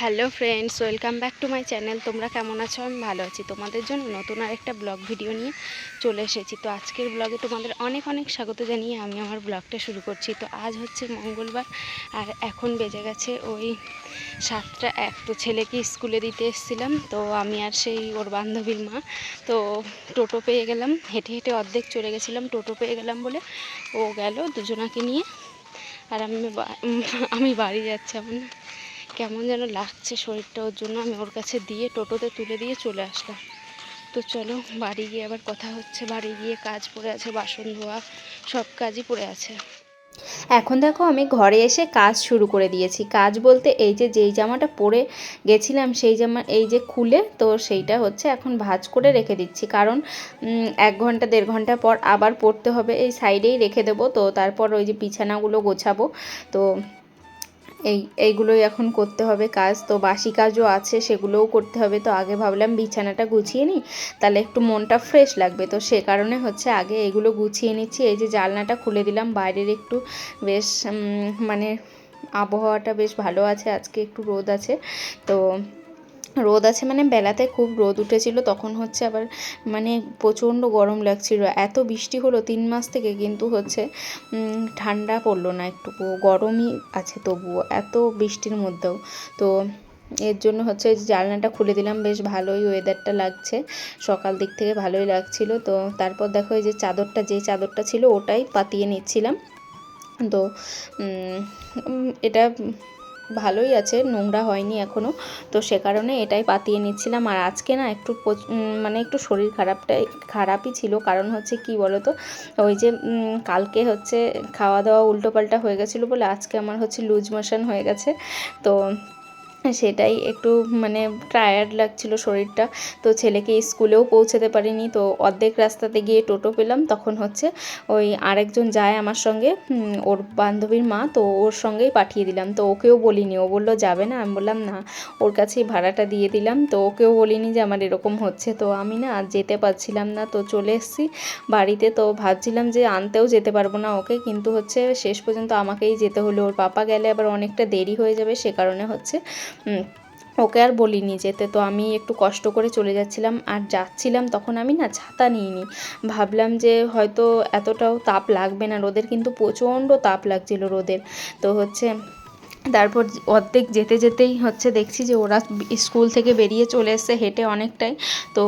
Hello friends, welcome back to my channel. তোমরা কেমন আছো? আমি ভালো আছি। তোমাদের জন্য নতুন আর একটা ব্লগ ভিডিও নিয়ে চলে এসেছি। তো আজকের ব্লগে তোমাদের অনেক অনেক স্বাগত জানিয়ে আমি আমার ব্লগটা শুরু করছি। তো আজ হচ্ছে মঙ্গলবার, আর এখন বেজে গেছে ওই সাতটা এক। তো ছেলেকে স্কুলে দিতে এসেছিলাম। তো আমি আর সেই ওর বান্ধবীর মা, তো টোটো পেয়ে গেলাম। হেঁটে হেঁটে অর্ধেক চলে গেছিলাম, টোটো পেয়ে গেলাম বলে ও গেল দুজনাকে নিয়ে। আর আমি আমি বাড়ি যাচ্ছি আমার কেমন যেন লাগছে শরীরটা, ওর জন্য আমি ওর কাছে দিয়ে টোটোতে তুলে দিয়ে চলে আসলাম। তো চলো, বাড়ি গিয়ে আবার কথা হচ্ছে। বাড়ি গিয়ে কাজ পড়ে আছে, বাসন ধোয়া, সব কাজই পড়ে আছে। এখন দেখো, আমি ঘরে এসে কাজ শুরু করে দিয়েছি। কাজ বলতে এই যে, যেই জামাটা পরে গেছিলাম, সেই জামা, এই যে খুলে, তো সেইটা হচ্ছে এখন ভাঁজ করে রেখে দিচ্ছি। কারণ এক ঘণ্টা, দেড় ঘণ্টা পর আবার পরতে হবে। এই সাইডেই রেখে দেবো। তো তারপর ওই যে বিছানাগুলো গোছাবো। তো এই, এইগুলোই এখন করতে হবে কাজ। তো বাসি কাজও আছে, সেগুলোও করতে হবে। তো আগে ভাবলাম বিছানাটা গুছিয়ে নিই, তাহলে একটু মনটা ফ্রেশ লাগবে। তো সে কারণে হচ্ছে আগে এগুলো গুছিয়ে নিচ্ছি। এই যে জালনাটা খুলে দিলাম, বাইরের একটু বেশ মানে আবহাওয়াটা বেশ ভালো আছে, আজকে একটু রোদ আছে। তো রোদ আছে মানে বেলাতে খুব রোদ উঠেছিল, তখন হচ্ছে আবার মানে প্রচণ্ড গরম লাগছিল। এত বৃষ্টি হলো তিন মাস থেকে কিন্তু হচ্ছে ঠান্ডা পড়ল না একটুকু গরমই আছে তবুও, এত বৃষ্টির মধ্যেও। তো এর জন্য হচ্ছে জানলাটা খুলে দিলাম, বেশ ভালোই ওয়েদারটা লাগছে, সকাল দিক থেকে ভালোই লাগছিল। তো তারপর দেখো এই যে চাদরটা যে চাদরটা ছিল ওটাই পাতিয়ে নিচ্ছিলাম। তো এটা ভালোই আছে, নোংরা হয়নি এখনও তো সে কারণে এটাই পাতিয়ে নিচ্ছিলাম। আর আজকে না একটু মানে একটু শরীর খারাপটাই, খারাপই ছিল। কারণ হচ্ছে কি বলো তো ওই যে কালকে হচ্ছে খাওয়া দাওয়া উল্টোপাল্টা হয়ে গেছিল বলে আজকে আমার হচ্ছে লুজ মোশন হয়ে গেছে। তো সেটাই একটু মানে টায়ার্ড লাগছিল শরীরটা। তো ছেলেকে স্কুলেও পৌঁছাতে পারিনি। তো অর্ধেক রাস্তাতে গিয়ে টোটো পেলাম। তখন হচ্ছে ওই আরেকজন যায় আমার সঙ্গে ওর বান্ধবীর মা। তো ওর সঙ্গেই পাঠিয়ে দিলাম। তো ওকেও বলিনি। ও বলল, যাবে না? আমি বললাম, না। ওর কাছেই ভাড়াটা দিয়ে দিলাম। তো ওকেও বলিনি যে আমার এরকম হচ্ছে। তো আমি না আর যেতে পারছিলাম না। তো চলে এসেছি বাড়িতে। তো ভাবছিলাম যে আনতেও যেতে পারব না ওকে। কিন্তু হচ্ছে শেষ পর্যন্ত আমাকেই যেতে হলো। ওর পাপা গেলে আবার অনেকটা দেরি হয়ে যাবে। সে কারণে হচ্ছে ওকে আর বলিনি যেতে। তো আমি একটু কষ্ট করে চলে যাচ্ছিলাম আর যাচ্ছিলাম তখন আমি না ছাতা নিইনি। ভাবলাম যে হয়তো এতটাও তাপ লাগবে না, রোদের কিন্তু প্রচণ্ড তাপ লাগছিল রোদের। তো হচ্ছে তারপর অর্ধেক যেতে যেতেই হচ্ছে দেখছি যে ওরা স্কুল থেকে বেরিয়ে চলে এসছে হেঁটে অনেকটাই। তো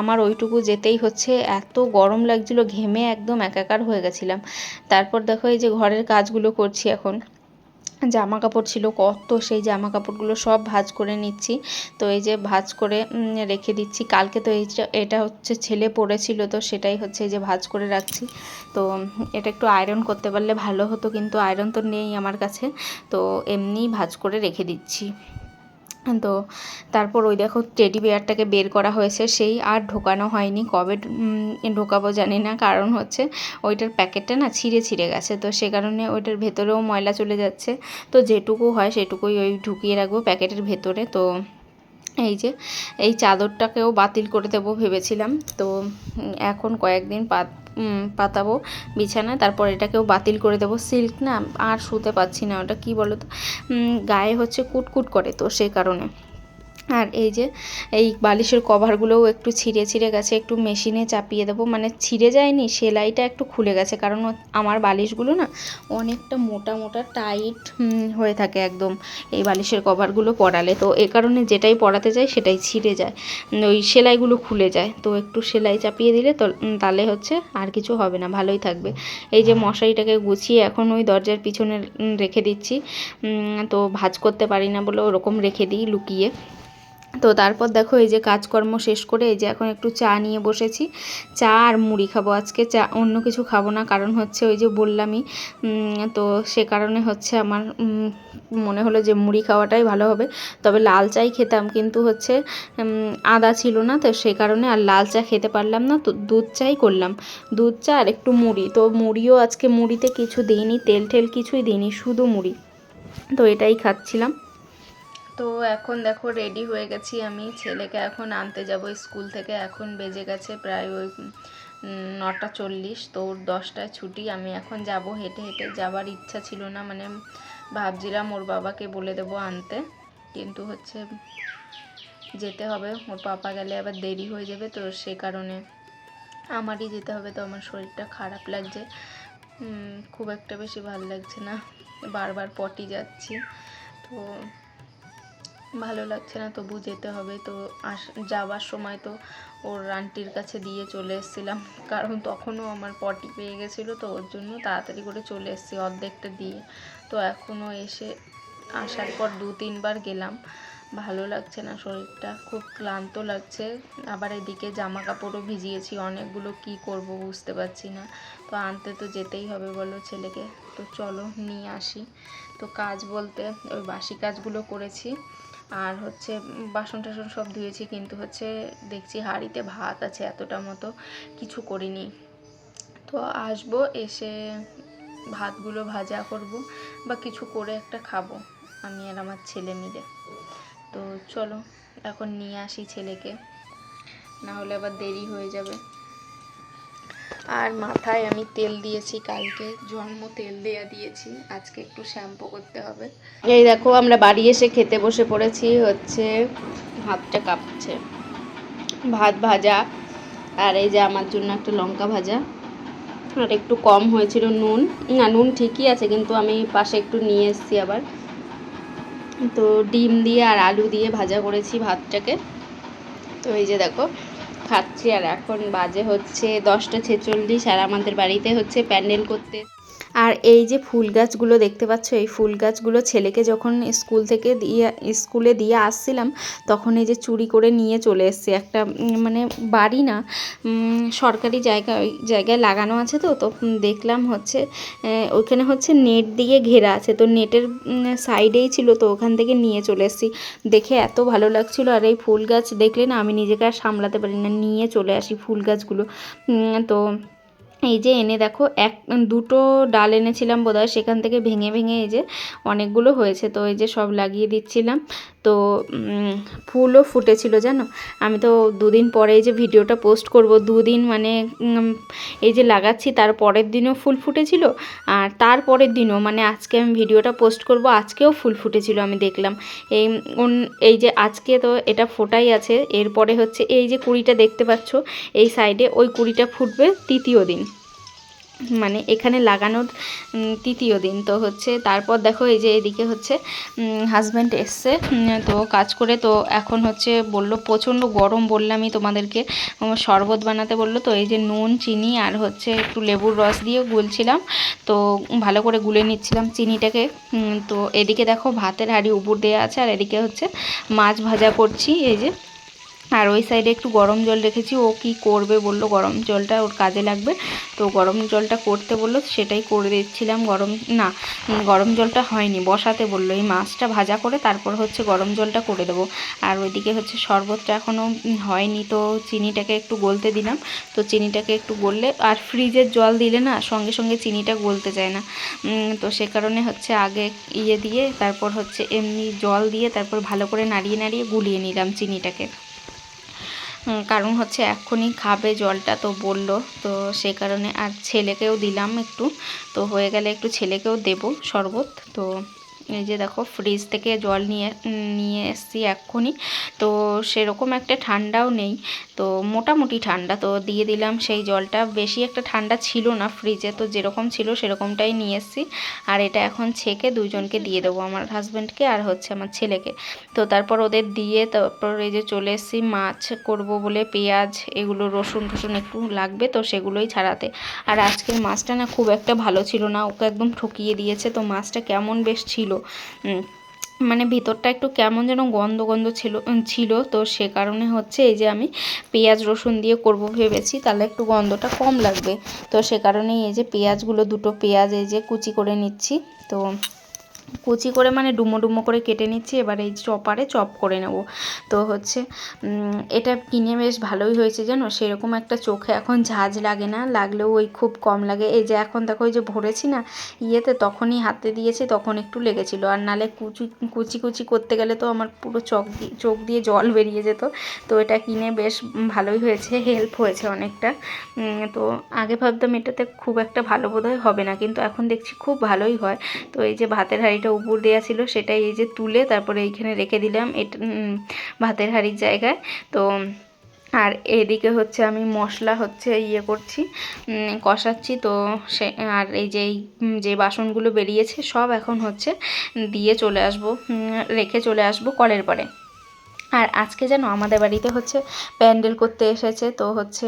আমার ওইটুকু যেতেই হচ্ছে, এত গরম লাগছিল, ঘেমে একদম একাকার হয়ে গেছিলাম। তারপর দেখো এই যে ঘরের কাজগুলো করছি এখন। জামা কাপড় ছিল, কত সেই জামা কাপড়গুলো সব ভাজ করে নিচ্ছি। তো এই যে ভাজ করে রেখে দিচ্ছি। কালকে তো এই এটা হচ্ছে ছেলে পড়েছিল তো সেটাই হচ্ছে যে ভাজ করে রাখছি। তো এটা একটু আয়রন করতে পারলে ভালো হতো, কিন্তু আয়রন তো নেই আমার কাছে। তো এমনিই ভাজ করে রেখে দিচ্ছি। তো তারপর ওই দেখো টেডি বিয়ারটাকে বের করা হয়েছে, সেই আর ঢোকানো হয়নি। কবে ঢোকাবো জানি না। কারণ হচ্ছে ওইটার প্যাকেটটা না ছিঁড়ে ছিঁড়ে গেছে। তো সে কারণে ওইটার ভেতরেও ময়লা চলে যাচ্ছে। তো যেটুকু হয় সেটুকুই ওই ঢুকিয়ে রাখব প্যাকেটের ভেতরে। তো এই যে, এই চাদরটাকেও বাতিল করে দেবো ভেবেছিলাম। তো এখন কয়েকদিন পাত পাতাবো বিছানায়, তারপর এটাকেও বাতিল করে দেবো। সিল্ক না, আর শুতে পাচ্ছি না ওটা, কি বলো তো গায়ে হচ্ছে কুটকুট করে তো সেই কারণে। আর এই যে, এই বালিশের কভারগুলোও একটু ছিঁড়ে ছিঁড়ে গেছে, একটু মেশিনে চাপিয়ে দেবো। মানে ছিঁড়ে যায়নি, সেলাইটা একটু খুলে গেছে, কারণ আমার বালিশগুলো না অনেকটা মোটা মোটা টাইট হয়ে থাকে একদম এই বালিশের কভারগুলো পরালে। তো এ কারণে যেটাই পরাতে যাই সেটাই ছিঁড়ে যায়, ওই সেলাইগুলো খুলে যায়। তো একটু সেলাই চাপিয়ে দিলে তো তাহলে হচ্ছে আর কিছু হবে না, ভালোই থাকবে। এই যে মশারিটাকে গুছিয়ে এখন ওই দরজার পিছনে রেখে দিচ্ছি। তো ভাঁজ করতে পারি না বলে ওরকম রেখে দিই লুকিয়ে। তো তারপর দেখো এই যে কাজকর্ম শেষ করে এই যে এখন একটু চা নিয়ে বসেছি। চা আর মুড়ি খাব আজকে, চা অন্য কিছু খাব না, কারণ হচ্ছে ওই যে বললামই তো সে কারণে হচ্ছে আমার মনে হলো যে মুড়ি খাওয়াটাই ভালো হবে। তবে লাল চাই খেতাম, কিন্তু হচ্ছে আদা ছিল না, তো সে কারণে আর লাল চা খেতে পারলাম না, তো দুধ চাই করলাম। দুধ চা আর একটু মুড়ি, তো মুড়িও আজকে মুড়িতে কিছু দিইনি, তেল টেল কিছুই দিইনি, শুধু মুড়ি। তো এটাই খাচ্ছিলাম। তো এখন দেখো রেডি হয়ে গেছি আমি। ছেলেকে এখন আনতে যাব স্কুল থেকে। এখন বেজে গেছে প্রায় ওই নটা চল্লিশ। তো ওর দশটায় ছুটি। আমি এখন যাব হেঁটে হেঁটে। যাবার ইচ্ছা ছিল না মানে ভাবছিলাম ওর বাবাকে বলে দেবো আনতে। কিন্তু হচ্ছে যেতে হবে। ওর পাপা গেলে আবার দেরি হয়ে যাবে তো সে কারণে আমারই যেতে হবে। তো আমার শরীরটা খারাপ লাগছে। খুব একটা বেশি ভালো লাগছে না। বারবার পটি যাচ্ছি। তো ভালো লাগছে না তবু যেতে হবে। তো আস, যাওয়ার সময় তো ওর আন্টির কাছে দিয়ে চলে এসেছিলাম। কারণ তখনও আমার পটি পেয়ে গেছিল, তো ওর জন্য তাড়াতাড়ি করে চলে এসেছি অর্ধেকটা দিয়ে। তো এখনও এসে আসার পর দু, তিনবার গেলাম। ভালো লাগছে না শরীরটা, খুব ক্লান্ত লাগছে। আবার এদিকে জামা কাপড়ও ভিজিয়েছি, অনেকগুলো কি করব বুঝতে পারছি না। তো আনতে তো যেতেই হবে বলো ছেলেকে। তো চলো, নিয়ে আসি। তো কাজ বলতে ওই বাসি কাজগুলো করেছি। আর হচ্ছে বাসন টাসন সব ধুয়েছি, কিন্তু হচ্ছে দেখছি হাঁড়িতে ভাত আছে এতটা মতো কিছু করিনি। তো আসব, এসে ভাতগুলো ভাজা করব বা কিছু করে একটা খাব, আমি আর আমার ছেলে মিলে। তো চলো, এখন নিয়ে আসি ছেলেকে, না হলে আবার দেরি হয়ে যাবে। আর মাথায় আমি তেল দিয়েছি কালকে, জন্ম তেল দেয়া দিয়েছি, আজকে একটু শ্যাম্পু করতে হবে। এই দেখো, আমরা বাড়ি এসে খেতে বসে পড়েছি, হচ্ছে ভাতটা কাঁপছে। ভাত ভাজা, আর এই যে আমার জন্য একটা লঙ্কা ভাজা, আর একটু কম হয়েছিল নুন। না, নুন ঠিকই আছে, কিন্তু আমি পাশে একটু নিয়ে এসেছি আবার। তো ডিম দিয়ে আর আলু দিয়ে ভাজা করেছি ভাতটাকে। তো এই যে দেখো খাচ্ছি আর এখন বাজে হচ্ছে দশটা ছেচল্লিশ আর আমাদের বাড়িতে হচ্ছে প্যান্ডেল করতে আর এই যে ফুল গাছগুলো দেখতে পাচ্ছ, এই ফুল গাছগুলো ছেলেকে যখন স্কুল থেকে দিয়ে, স্কুলে দিয়ে আসছিলাম, তখন এই যে চুরি করে নিয়ে চলে এসেছি। একটা মানে বাড়ি না সরকারি জায়গা জায়গায় লাগানো আছে তো তো দেখলাম হচ্ছে ওইখানে হচ্ছে নেট দিয়ে ঘেরা আছে। তো নেটের সাইডেই ছিল তো, ওখান থেকে নিয়ে চলে এসেছি। দেখে এত ভালো লাগছিল, আর এই ফুল গাছ দেখলে না আমি নিজেকে আর সামলাতে পারি না, নিয়ে চলে আসি ফুল গাছগুলো। তো এই যে এনে দেখো, এক, দুটো ডাল এনেছিলাম বোধহয়, সেখান থেকে ভেঙে ভেঙে এই যে অনেকগুলো হয়েছে। তো এই যে সব লাগিয়ে দিচ্ছিলাম। তো ফুলও ফুটেছিল, জানো? আমি তো দুদিন পরে এই যে ভিডিওটা পোস্ট করব, দুদিন মানে এই যে লাগাচ্ছি, তার পরের দিনও ফুল ফুটেছিল, আর তারপরের দিনও মানে আজকে আমি ভিডিওটা পোস্ট করব, আজকেও ফুল ফুটেছিল, আমি দেখলাম। এই এই যে আজকে তো এটা ফোটাই আছে, এরপরে হচ্ছে এই যে কুড়িটা দেখতে পাচ্ছ, এই সাইডে ওই কুড়িটা ফুটবে তৃতীয় দিন। মানে এখানে লাগানোর তৃতীয় দিন। তো হচ্ছে তারপর দেখো এই যে এদিকে হচ্ছে হাজব্যান্ড এসছে তো কাজ করে তো এখন হচ্ছে বলল প্রচণ্ড গরম বললামই তোমাদেরকে শরবত বানাতে বলল। তো এই যে নুন, চিনি আর হচ্ছে একটু লেবুর রস দিয়ে গুলছিলাম। তো ভালো করে গুলে নিচ্ছিলাম চিনিটাকে। তো এদিকে দেখো ভাতের হাঁড়ি উপর দেওয়া আছে আর এদিকে হচ্ছে মাছ ভাজা করছি এই যে। আর ওই সাইডে একটু গরম জল রেখেছি। ও কি করবে বলল, গরম জলটা ওর কাজে লাগবে। তো গরম জলটা করতে বলল, সেটাই করে দিচ্ছিলাম। গরম, না গরম জলটা হয়নি, বসাতে বলল। এই মাছটা ভাজা করে তারপর হচ্ছে গরম জলটা করে দেবো। আর ওইদিকে হচ্ছে শরবতটা এখনও হয়নি তো চিনিটাকে একটু গলতে দিলাম। তো চিনিটাকে একটু গললে, আর ফ্রিজের জল দিলে না, সঙ্গে সঙ্গে চিনিটা গলতে চায় না। তো সে কারণে হচ্ছে আগে ইয়ে দিয়ে, তারপর হচ্ছে এমনি জল দিয়ে, তারপর ভালো করে নাড়িয়ে নাড়িয়ে গুলিয়ে নিলাম চিনিটাকে। কারণ হচ্ছে এক্ষুনি খাবে জলটা তো বলল। তো সে কারণে আর ছেলেকেও দিলাম একটু। তো হয়ে গেলে একটু ছেলেকেও দেব শরবত। তো এই যে দেখো ফ্রিজ থেকে জল নিয়ে নিয়ে এসেছি এক্ষুনি। তো সেরকম একটা ঠান্ডাও নেই। তো মোটামুটি ঠান্ডা। তো দিয়ে দিলাম সেই জলটা। বেশি একটা ঠান্ডা ছিল না ফ্রিজে তো যেরকম ছিল সেরকমটাই নিয়ে এসেছি। আর এটা এখন ছেঁকে দুজনকে দিয়ে দেবো, আমার হাজব্যান্ডকে আর হচ্ছে আমার ছেলেকে। তো তারপর ওদের দিয়ে তারপর এই যে চলে এসেছি মাছ করব বলে, পেঁয়াজ, এগুলো রসুন টসুন একটু লাগবে তো সেগুলোই ছাড়াতে। আর আজকের মাছটা না খুব একটা ভালো ছিল না। ওকে একদম ঠকিয়ে দিয়েছে। তো মাছটা কেমন বেশ ছিল। মানে ভিতরটা একটু কেমন যেন গন্ধ গন্ধ ছিল ছিল। তো সে কারণে হচ্ছে এই যে আমি পেঁয়াজ রসুন দিয়ে করব ভেবেছি, তাহলে একটু গন্ধটা কম লাগবে। তো সে কারণেই এই যে পেঁয়াজগুলো, দুটো পেঁয়াজ এই যে কুচি করে নিচ্ছি। তো কুচি করে মানে ডুমো ডুমো করে কেটে নিচ্ছি, এবার এই চপারে চপ করে নেব। তো হচ্ছে এটা কিনে বেশ ভালোই হয়েছে জানো? সেরকম একটা চোখে এখন ঝাঁঝ লাগে না, লাগলেও ওই খুব কম লাগে। এই যে এখন দেখো, ওই যে ভরেছি না, ইয়েতে তখনই হাতে দিয়েছি, তখন একটু লেগেছিল। আর নালে কুচি কুচি কুচি করতে গেলে তো আমার পুরো চোখ দিয়ে চোখ দিয়ে জল বেরিয়ে যেত। তো এটা কিনে বেশ ভালোই হয়েছে, হেল্প হয়েছে অনেকটা। তো আগে ভাবতাম এটাতে খুব একটা ভালো বোধহয় হবে না, কিন্তু এখন দেখছি খুব ভালোই হয়। তো এই যে ভাতের হাঁড়ি হাঁড়িটা উপর দেওয়া ছিল, সেটাই এই যে তুলে তারপরে এইখানে রেখে দিলাম। এটা ভাতের হাঁড়ির জায়গায়। তো, আর এদিকে হচ্ছে আমি মশলা হচ্ছে ইয়ে করছি কষাচ্ছি। তো সে, আর এই যে যে বাসনগুলো বেরিয়েছে, সব এখন হচ্ছে দিয়ে চলে আসব রেখে চলে আসব কলের পরে। আর আজকে যেন আমাদের বাড়িতে হচ্ছে প্যান্ডেল করতে এসেছে। তো হচ্ছে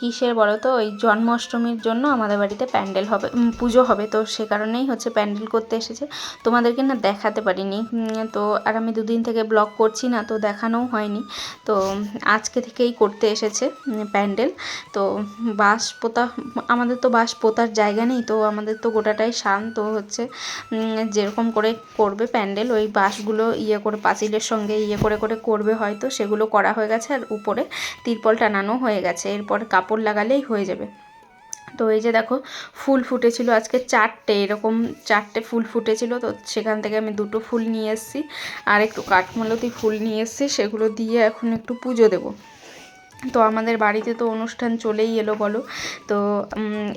কিসের বলো তো? ওই জন্মাষ্টমীর জন্য আমাদের বাড়িতে প্যান্ডেল হবে পুজো হবে। তো সে কারণেই হচ্ছে প্যান্ডেল করতে এসেছে। তোমাদেরকে না দেখাতে পারিনি। তো আর আমি দুদিন থেকে ব্লগ করছি না, তো দেখানোও হয়নি। তো আজকে থেকেই করতে এসেছে প্যান্ডেল। তো বাঁশ পোতা আমাদের তো বাঁশ পোতার জায়গা নেই, তো আমাদের তো গোটাটাই শান। তো হচ্ছে যেরকম করে করবে প্যান্ডেল, ওই বাঁশগুলো ইয়ে করে, পাঁচিলের সঙ্গে ইয়ে করে করে করবে হয়তো। সেগুলো করা হয়ে গেছে আর উপরে তিরপল টানানো হয়ে গেছে। এরপর কাপড় লাগালেই হয়ে যাবে। তো এই যে দেখো, ফুল ফুটেছিল আজকে চারটে, এরকম চারটে ফুল ফুটেছিল। তো সেখান থেকে আমি দুটো ফুল নিয়ে এসেছি। আর একটু কাঠমালতি ফুল নিয়ে এসেছি, সেগুলো দিয়ে এখন একটু পুজো দেবো। তো আমাদের বাড়িতে তো অনুষ্ঠান চলেই এলো, বলো। তো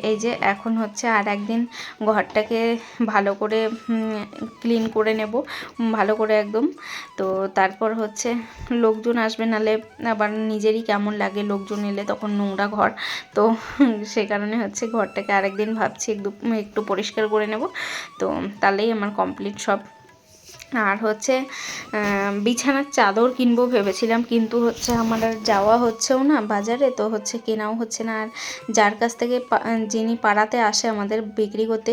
এই যে এখন হচ্ছে আর একদিন ঘরটাকে ভালো করে ক্লিন করে নেব ভালো করে একদম। তো তারপর হচ্ছে লোকজন আসবে, নালে আবার নিজেরই কেমন লাগে লোকজন এলে তখন নোংরা ঘর। তো সে কারণে হচ্ছে ঘরটাকে আরেকদিন ভাবছি একটু একটু পরিষ্কার করে নেব। তো তাহলেই আমার কমপ্লিট সব আর হচ্ছে বিছানার চাদর কিনবো ভেবেছিলাম, কিন্তু হচ্ছে আমার আর যাওয়া হচ্ছেও না বাজারে, তো হচ্ছে কেনাও হচ্ছে না। আর যার কাছ থেকে যিনি পাড়াতে আসে আমাদের বিক্রি করতে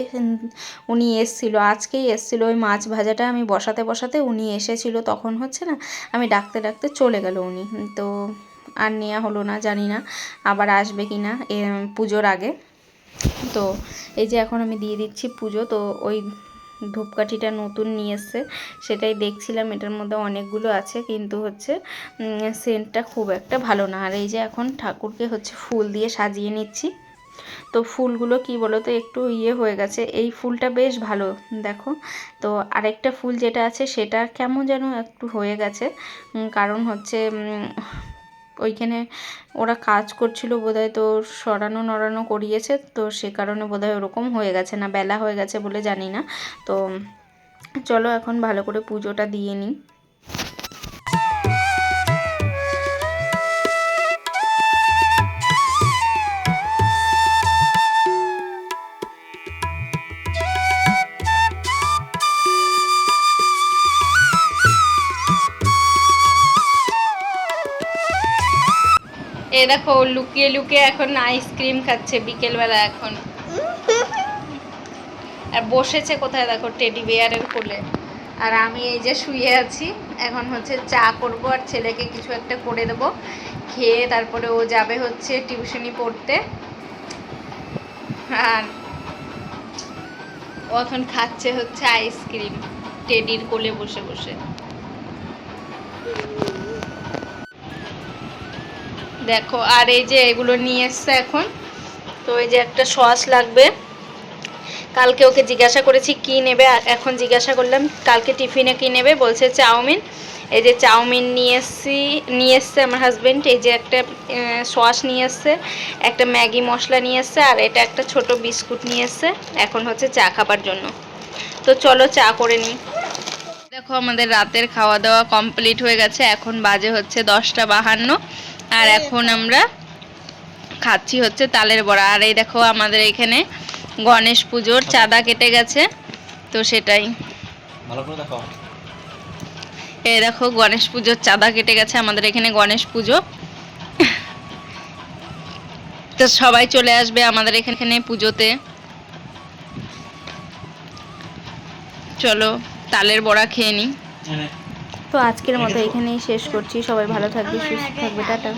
উনি এসছিল, আজকেই এসছিল ওই মাছ ভাজাটা আমি বসাতে বসাতে, উনি এসেছিল তখন হচ্ছে না, আমি ডাকতে ডাকতে চলে গেল উনি। তো আর নেওয়া হলো না, জানি না আবার আসবে কি না পুজোর আগে। তো এই যে এখন আমি দিয়ে দিচ্ছি পুজো, তো ওই ধূপকাঠিটা নতুন নিয়ে এসছে সেটাই দেখছিলাম, এটার মধ্যে অনেকগুলো আছে, কিন্তু হচ্ছে সেন্টটা খুব একটা ভালো না। আর এই যে এখন ঠাকুরকে হচ্ছে ফুল দিয়ে সাজিয়ে নিচ্ছি। তো ফুলগুলো কি বলো তো একটু ইয়ে হয়ে গেছে। এই ফুলটা বেশ ভালো, দেখো। তো আরেকটা ফুল যেটা আছে, সেটা কেমন যেন একটু হয়ে গেছে। কারণ হচ্ছে ওইখানে ওরা কাজ করছিল বোধহয় তো সরানো নড়ানো করিয়েছে, তো সে কারণে বোধহয় ওরকম হয়ে গেছে না, বেলা হয়ে গেছে বলে জানি না। তো চলো এখন ভালো করে পুজোটা দিয়ে নিই। দেখো লুকিয়ে লুকিয়ে এখন আইসক্রিম খাচ্ছে বিকেলবেলা এখন। আর বসেছে কোথায় দেখো টেডি বিয়ারের কোলে। আর আমি এই যে শুয়ে আছি, এখন হচ্ছে চা করব আর ছেলেকে কিছু একটা করে দেব। খেয়ে তারপরে ও যাবে হচ্ছে টিউশনি পড়তে। আর ও এখন খাচ্ছে হচ্ছে আইসক্রিম টেডির কোলে বসে বসে। দেখো, আর এই যে এগুলো নিয়ে এসছে এখন। তো এই যে একটা সস লাগবে। কালকে ওকে জিজ্ঞাসা করেছি কি নেবে এখন জিজ্ঞাসা করলাম, কালকে টিফিনে কি নেবে? বলছে চাউমিন। এই যে চাউমিন নিয়ে এসছি, নিয়ে এসছে আমার হাজবেন্ড এই যে একটা সস নিয়ে এসছে, একটা ম্যাগি মশলা নিয়ে এসছে, আর এটা একটা ছোট বিস্কুট নিয়ে এসছে। এখন হচ্ছে চা খাবার জন্য। তো চলো চা করে নিই। দেখো, আমাদের রাতের খাওয়া দাওয়া কমপ্লিট হয়ে গেছে। এখন বাজে হচ্ছে দশটা বাহান্ন। আর এখন আমরা খাচ্ছি হচ্ছে তালের বড়া। আর এই দেখো আমাদের এখানে গণেশ পুজোর চাঁদা কেটে গেছে তো সেটাই। ভালো করে দেখো। এই দেখো গণেশ পুজোর চাঁদা কেটে গেছে আমাদের এখানে গণেশ পুজো। তো সবাই চলে আসবে আমাদের এখানে পুজোতে। চলো তালের বড়া খেয়ে নিই এনে তো আজকের মতো এখানেই শেষ করছি। সবাই ভালো থাকবে সুস্থ থাকবে টাটা।